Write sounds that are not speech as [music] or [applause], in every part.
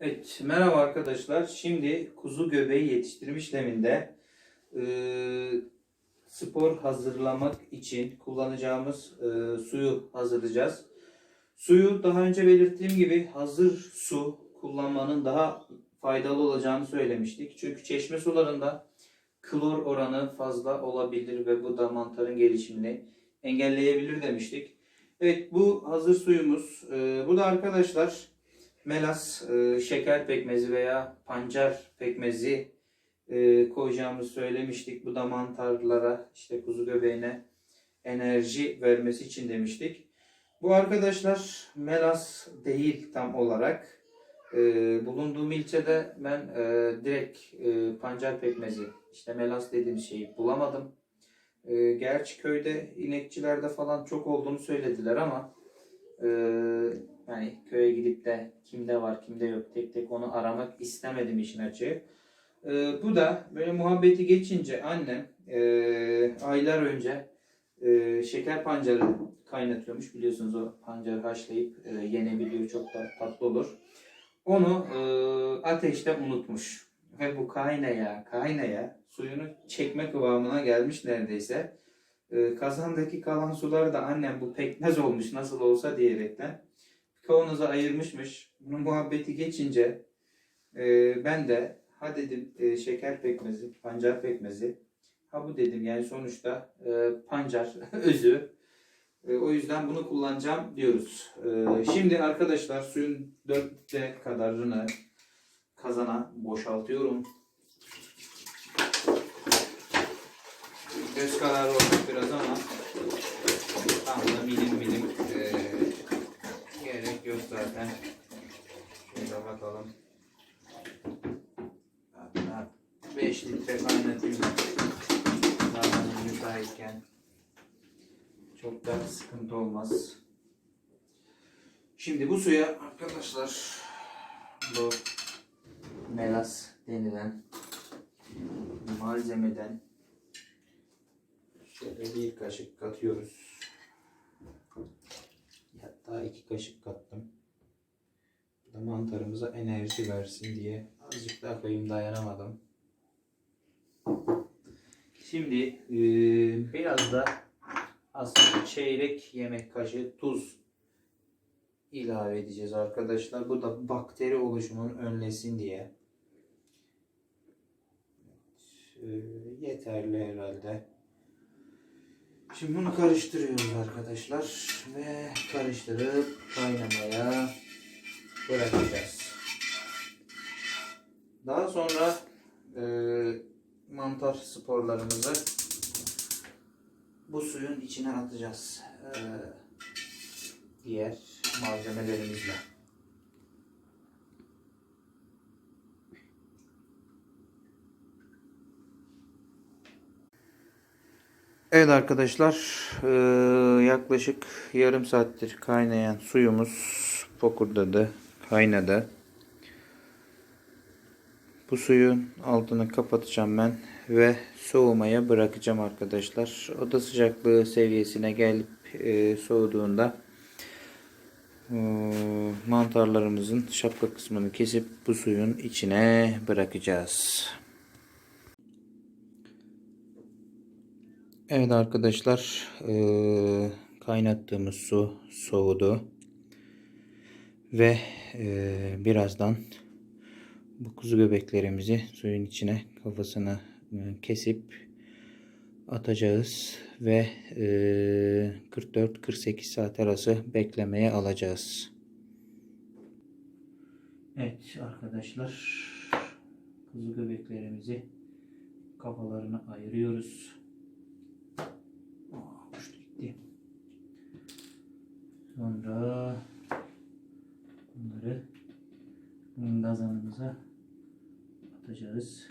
Evet, merhaba arkadaşlar. Şimdi kuzu göbeği yetiştirme işleminde e, spor hazırlamak için kullanacağımız e, suyu hazırlayacağız. Suyu daha önce belirttiğim gibi hazır su kullanmanın daha faydalı olacağını söylemiştik. Çünkü çeşme sularında klor oranı fazla olabilir ve bu da mantarın gelişimini engelleyebilir demiştik. Evet bu hazır suyumuz. E, bu da arkadaşlar melas, e, şeker pekmezi veya pancar pekmezi e, koyacağımızı söylemiştik. Bu da mantarlara, işte kuzu göbeğine enerji vermesi için demiştik. Bu arkadaşlar melas değil tam olarak. E, bulunduğum ilçede ben direkt pancar pekmezi, işte melas dediğim şeyi bulamadım. Gerçi köyde inekçilerde falan çok olduğunu söylediler ama yani köye gidip de kimde var kimde yok tek tek onu aramak istemedim işin açığı. Ee, bu da böyle muhabbeti geçince annem e, aylar önce e, şeker pancarı kaynatıyormuş. Biliyorsunuz o pancarı haşlayıp e, yenebiliyor. Çok da tatlı olur. Onu e, ateşte unutmuş. Ve bu kaynaya kaynaya suyunu çekme kıvamına gelmiş neredeyse. E, kazandaki kalan suları da annem bu pekmez olmuş nasıl olsa diyerekten kavanoza ayırmışmış. Bunun muhabbeti geçince e, ben de ha dedim e, şeker pekmezi, pancar pekmezi. Ha bu dedim yani sonuçta e, pancar [laughs] özü. E, o yüzden bunu kullanacağım diyoruz. E, şimdi arkadaşlar suyun dörtte kadarını kazana boşaltıyorum. Göz kararı olmuş biraz ama tam da milim milim yok zaten. Şöyle bakalım. Hatta 5 litre kaynatayım. Zamanı müsaitken. Çok da sıkıntı olmaz. Şimdi bu suya arkadaşlar bu melas denilen malzemeden şöyle bir kaşık katıyoruz. Hatta iki kaşık kattım. Bu da mantarımıza enerji versin diye azıcık daha koyayım dayanamadım. Şimdi e, biraz da aslında çeyrek yemek kaşığı tuz ilave edeceğiz arkadaşlar. Bu da bakteri oluşumunun önlesin diye. Evet, e, yeterli herhalde. Şimdi bunu karıştırıyoruz arkadaşlar ve karıştırıp kaynamaya bırakacağız. Daha sonra e, mantar sporlarımızı bu suyun içine atacağız. E, diğer malzemelerimizle. Evet arkadaşlar eee, yaklaşık yarım saattir kaynayan suyumuz fokurdadı, kaynadı. Bu suyun altını kapatacağım ben ve soğumaya bırakacağım arkadaşlar. Oda sıcaklığı seviyesine gelip eee, soğuduğunda eee, mantarlarımızın şapka kısmını kesip bu suyun içine bırakacağız. Evet arkadaşlar eee, kaynattığımız su soğudu ve eee, birazdan bu kuzu göbeklerimizi suyun içine kafasını e, kesip atacağız ve eee, 44-48 saat arası beklemeye alacağız. Evet arkadaşlar kuzu göbeklerimizi kafalarını ayırıyoruz. Sonra bunları gazanımıza atacağız.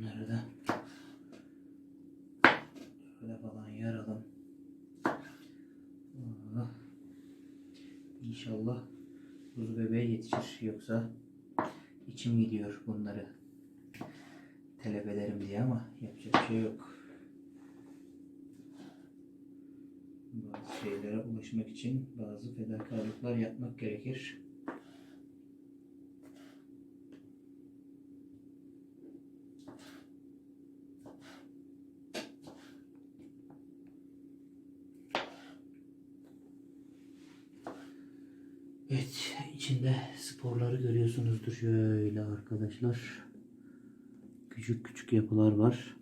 Şunları da falan yaralım. İnşallah kuzu bebeğe yetişir. Yoksa içim gidiyor bunları telef ederim diye ama yapacak bir şey yok. Bazı şeylere ulaşmak için bazı fedakarlıklar yapmak gerekir. Evet, içinde sporları görüyorsunuzdur şöyle arkadaşlar. Küçük küçük yapılar var.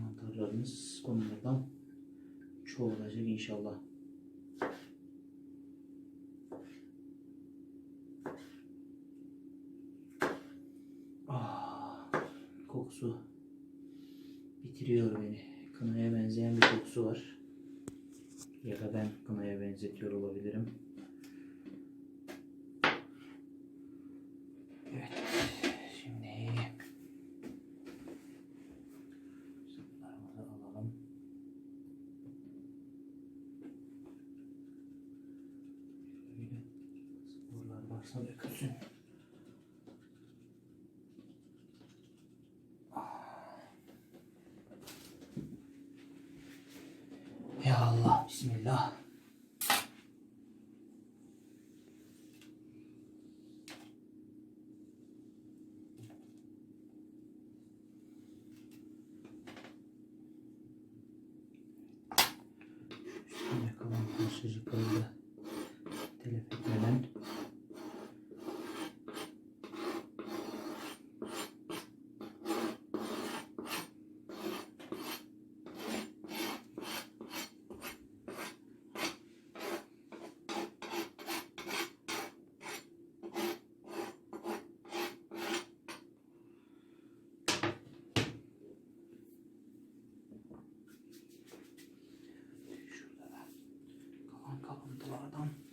Mantarlarımız onlardan çoğalacak inşallah. Ah, kokusu bitiriyor beni. Kınaya benzeyen bir kokusu var. Ya da ben kınaya benzetiyor olabilirim. Evet. Şimdi saplarımızı alalım. Şöyle varsa dökülsün. Ya Allah, Bismillah. Üstünde kalan parçacıkları da telef etmeden şurada da kalan kalıntılardan